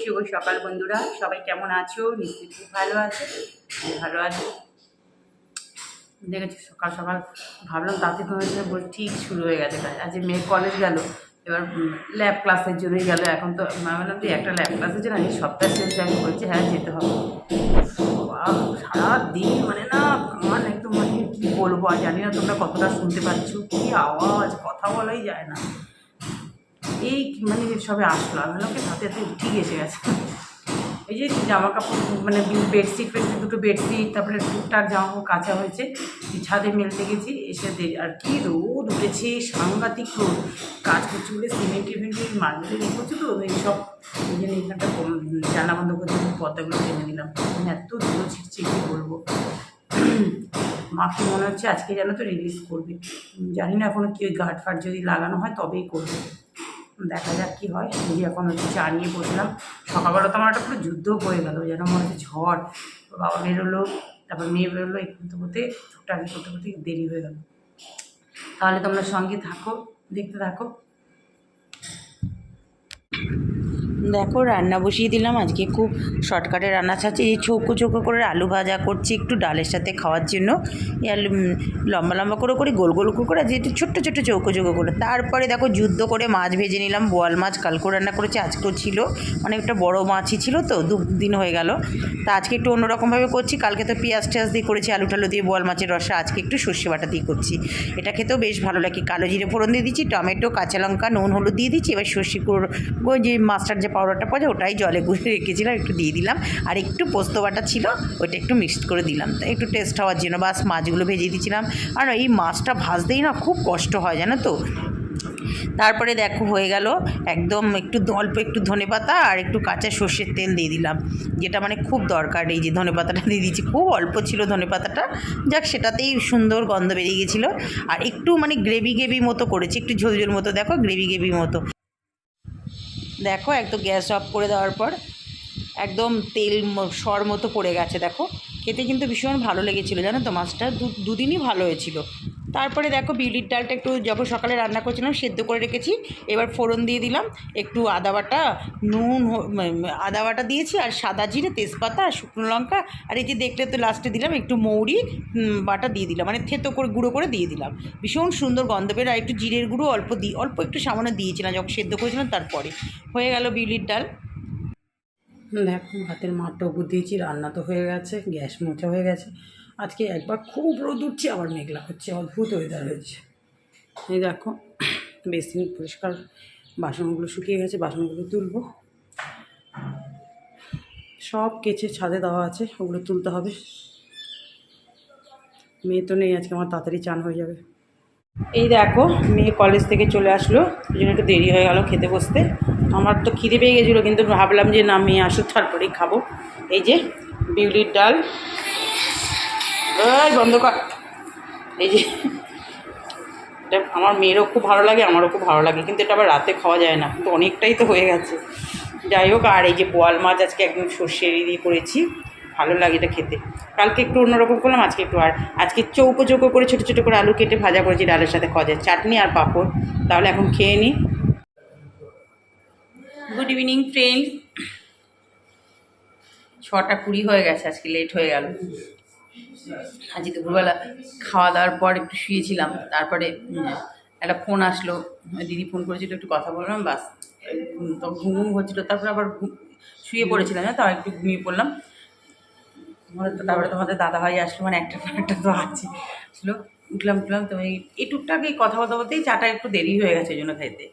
শুভ সকাল বন্ধুরা, সবাই কেমন আছো? নিশ্চয়ই খুব ভালো আছে। ভালো আছি। দেখেছি, সকাল সকাল ভাবলাম তাতে জন্য বল ঠিক শুরু হয়ে গেছে কাজ। আজ মেয়ে কলেজ গেল, এবার ল্যাব ক্লাসের জন্যই গেল। এখন তো আমি বললাম তুই একটা ল্যাব ক্লাসের জন্য এই সপ্তাহ শেষে আমি বলছি হ্যাঁ যেতে হবে। সারাদিন মানে না কান একদম মানে কী বলব, আর জানি না তোমরা কতটা শুনতে পাচ্ছ, কী আওয়াজ, কথা বলাই যায় না। এই মানে সবে আসলো, আমি কি হাতে হাতে উঠি এসে গেছে এই যে জামা কাপড় মানে বেডশিট ফেডশিট দুটো বেডশিট, তারপরে টুকটাক জামা কাপড় কাচা হয়েছে ছাদে মেলতে গেছি, এসে আর কি রোদ উঠেছে, সাংঘাতিক রোদ। কাজ করছি বলে সিমেন্ট টিমেন্ট মাঝে ইয়ে করছে তো এইসব এই জন্য এইখানটা কম- জানলা বন্ধ করে পর্দাগুলো টেনে দিলাম। মানে এত ধুলো ছিটছে, কী বলব? মাকে মনে হচ্ছে আজকে যেন তো রিলিজ করবে। জানি না এখনও কি ওই গার্ড ফার্ড যদি লাগানো হয়, তবেই করবে। দেখা যাক কী হয়। এই এখন হচ্ছে চা নিয়ে বসলাম। সকালবেলা তো আমার একটা পুরো যুদ্ধ হয়ে গেল, যেন মনে হচ্ছে ঝড়। বাবা বেরোলো, তারপর মেয়ে বেরোলো, এই করতে করতে, ছোটটা আগে করতে করতে দেরি হয়ে গেল। তাহলে তোমরা সঙ্গে থাকো, দেখতে থাকো। দেখো রান্না বসিয়ে দিলাম। আজকে খুব শর্টকাটে রান্না ছাড়ছে। এই চৌকো চৌকো করে আলু ভাজা করছি, একটু ডালের সাথে খাওয়ার জন্য। আলু লম্বা লম্বা করে করে, গোল গোল করে একটু ছোট্ট ছোট্ট চৌকো চৌকো করে। তারপরে দেখো যুদ্ধ করে মাছ ভেজে নিলাম। বোয়াল মাছ কালকেও রান্না করেছি, আজকেও ছিল। অনেকটা বড় মাছই ছিল তো দিন হয়ে গেল। তা আজকে একটু অন্যরকমভাবে করছি। কালকে তো পেঁয়াজ টেয়াজ দিয়ে করেছি, আলু টালু দিয়ে বোয়াল মাছের রসা। আজকে একটু সর্ষে বাটা দিয়ে করছি। এটা খেতেও বেশ ভালো লাগে। কালো জিরে ফোড়ন দিয়ে দিচ্ছি, টমেটো, কাঁচা লঙ্কা, নুন, হলুদ দিয়ে দিচ্ছি। এবার সর্ষে গুঁড়ো যে মাছটার যে পাউডারটা পাওয়া ওটাই জলে গুঁড়ে রেখেছিলাম, একটু দিয়ে দিলাম। আর একটু পোস্ত বাটা ছিল, ওইটা একটু মিক্সড করে দিলাম। তো একটু টেস্ট হওয়ার জন্য বাস মাছগুলো ভেজে দিয়েছিলাম। আর এই মাছটা ভাজতেই না খুব কষ্ট হয়, জানো তো? তারপরে দেখো হয়ে গেল, একদম একটু অল্প একটু ধনে পাতা আর একটু কাঁচা সর্ষের তেল দিয়ে দিলাম। যেটা মানে খুব দরকার, এই যে ধনে পাতাটা দিয়ে দিচ্ছি খুব অল্প ছিল ধনে পাতাটা। যাক, সেটাতেই সুন্দর গন্ধ বেরিয়ে গেছিল। আর একটু মানে গ্রেভি গ্রেভি মতো করেছি, একটু ঝোল ঝোল মতো, দেখো গ্রেভি গ্রেভি মতো। দেখো একদম গ্যাস অফ করে দেওয়ার পর একদম তেল সর মতো পড়ে গেছে, দেখো। খেতে কিন্তু ভীষণ ভালো লেগেছিলো, জানো তো? মাছটা দু- দুদিনই ভালো হয়েছিল। তারপরে দেখো বিউলির ডালটা একটু যখন সকালে রান্না করছিলাম, সেদ্ধ করে রেখেছি। এবার ফোড়ন দিয়ে দিলাম, একটু আদা বাটা, নুন আদা বাটা দিয়েছি, আর সাদা জিরে, তেজপাতা, আর শুকনো লঙ্কা, আর এই যে দেখলে তো লাস্টে দিলাম একটু মৌরি বাটা দিয়ে দিলাম মানে থেতো করে, গুঁড়ো করে দিয়ে দিলাম। ভীষণ সুন্দর গন্ধ বের আর একটু জিরের গুঁড়ো অল্প দিই অল্প একটু সামান্য দিয়েছিলাম, যখন সেদ্ধ করেছিলাম তারপরে। হয়ে গেল বিউলির ডাল। দেখো, ভাতের মাঠটা দিয়েছি, রান্না তো হয়ে গেছে, গ্যাস মোচা হয়ে গেছে। আজকে একবার খুব রোদ উঠছে, আবার মেঘলা হচ্ছে, অদ্ভুত ওয়েদার হয়েছে। এই দেখো বেসিন পরিষ্কার বাসনগুলো শুকিয়ে গেছে, বাসনগুলো তুলবো। সব কেচে ছাদে দেওয়া আছে, ওগুলো তুলতে হবে। মেয়ে তো নেই, আজকে আমার তাড়াতাড়ি চান হয়ে যাবে। এই দেখো, মেয়ে কলেজ থেকে চলে আসলো ওই জন্য একটু দেরি হয়ে গেল খেতে বসতে। আমার তো খিদে পেয়ে গেছিল, কিন্তু ভাবলাম যে না, মেয়ে আসুক, তারপরেই খাব। এই যে বিউলির ডাল এই, বন্ধ কর। এই যে, এটা আমার মেয়েরও খুব ভালো লাগে, আমারও খুব ভালো লাগে, কিন্তু এটা আবার রাতে খাওয়া যায় না, কিন্তু অনেকটাই তো হয়ে গেছে। যাই হোক, আর এই যে বোয়াল মাছ আজকে একদম সর্ষে দিয়ে করেছি, ভালো লাগে এটা খেতে। কালকে একটু অন্যরকম করলাম, আজকে একটু আর, আজকে চৌকো চৌকো করে ছোটো ছোটো করে আলু কেটে ভাজা করেছি, ডালের সাথে খাওয়া যায়, চাটনি আর পাঁপড়। তাহলে এখন খেয়ে নিই গুড ইভিনিং ফ্রেন্ড ছটা কুড়ি হয়ে গেছে, আজকে লেট হয়ে গেল। আজকে দুপুরবেলা খাওয়া দাওয়ার পর একটু শুয়েছিলাম তারপরে একটা ফোন আসলো দিদি ফোন করেছিল একটু কথা বললাম বাস উম, তো ঘুম ঘুম হচ্ছিল তারপরে আবার শুয়ে পড়েছিলাম না তাও একটু ঘুমিয়ে পড়লাম। তারপরে তোমাদের দাদাভাই আসলো মানে একটা একটা তো আছে। আসলো উঠলাম উঠলাম তো এই টুকটাক এই কথা বলতে বলতেই চাটা একটু দেরি হয়ে গেছে ওই জন্য খাইতে।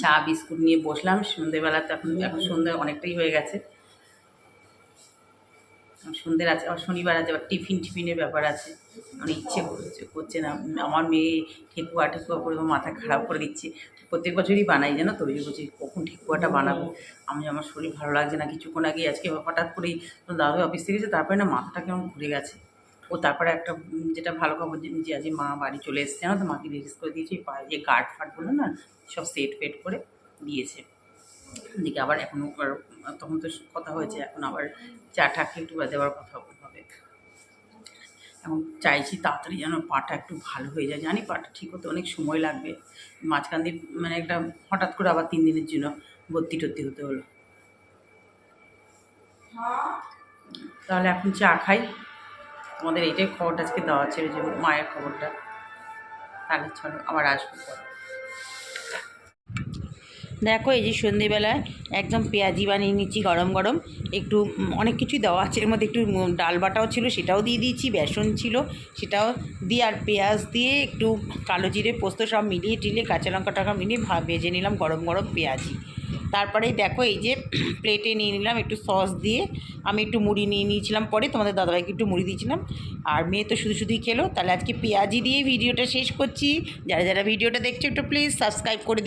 চা বিস্কুট নিয়ে বসলাম সন্ধেবেলা তো এখন এখন সন্ধে অনেকটাই হয়ে গেছে। সন্ধ্যের আছে, আবার শনিবার আছে, আবার টিফিন টিফিনের ব্যাপার আছে। মানে ইচ্ছে করছে করছে না। আমার মেয়ে ঠেকুয়া ঠেকুয়া করে মাথা খারাপ করে দিচ্ছে। প্রত্যেক বছরই বানাই, জানো তো? যে বলছি কখন ঠেকুয়াটা বানাবো? আমি, আমার শরীর ভালো লাগছে না। কিছুক্ষণ আগে আজকে হঠাৎ করেই দাদু অফিস থেকে গেছে তারপরে না মাথাটা কেমন ঘুরে গেছে। ও তারপরে একটা যেটা ভালো খবর যে আজকে মা বাড়ি চলে এসছে, জানো তো? মাকে রিলিজ করে দিয়েছে এই পায়ে যে গার্ড ফাটগুলো না, সব সেট ফেট করে দিয়েছে। দিকে আবার এখনও তখন তো কথা হয়েছে, এখন আবার চা ঠাকে একটু দেওয়ার কথা হবে। এখন চাইছি তাড়াতাড়ি যেন পাটা একটু ভালো হয়ে যায়। জানি পাটা ঠিক হতে অনেক সময় লাগবে। মাঝখান দিয়ে মানে একটা হঠাৎ করে আবার তিন দিনের জন্য ভর্তি টর্তি হতে হলো। তাহলে এখন চা খাই। আমাদের এইটাই খবরটা আজকে দেওয়া ছিল যে মায়ের খবরটা। তাহলে চলো আবার আসব পরে। দেখো এই যে সন্ধেবেলায় একদম পেঁয়াজি বানিয়ে নিচ্ছি গরম গরম। একটু অনেক কিছুই দেওয়া আছে। এর মধ্যে একটু ডাল বাটাও ছিল, সেটাও দিয়ে দিয়েছি, বেসন ছিল, সেটাও দিয়ে আর পেঁয়াজ দিয়ে একটু কালো জিরে পোস্ত সব মিলিয়ে টিলিয়ে কাঁচা লঙ্কা টাকা মিলিয়ে ভেজে নিলাম গরম গরম পেঁয়াজি। তারপরেই দেখো এই যে প্লেটে নিয়ে নিলাম একটু সস দিয়ে। আমি একটু মুড়ি নিয়ে নিয়েছিলাম পরে, তোমাদের দাদাভাইকে একটু মুড়ি দিয়েছিলাম। আর মেয়ে তো শুধু শুধুই খেলো। তাহলে আজকে পেঁয়াজি দিয়ে ভিডিওটা শেষ করছি। যারা যারা ভিডিওটা দেখছ একটু প্লিজ সাবস্ক্রাইব করে।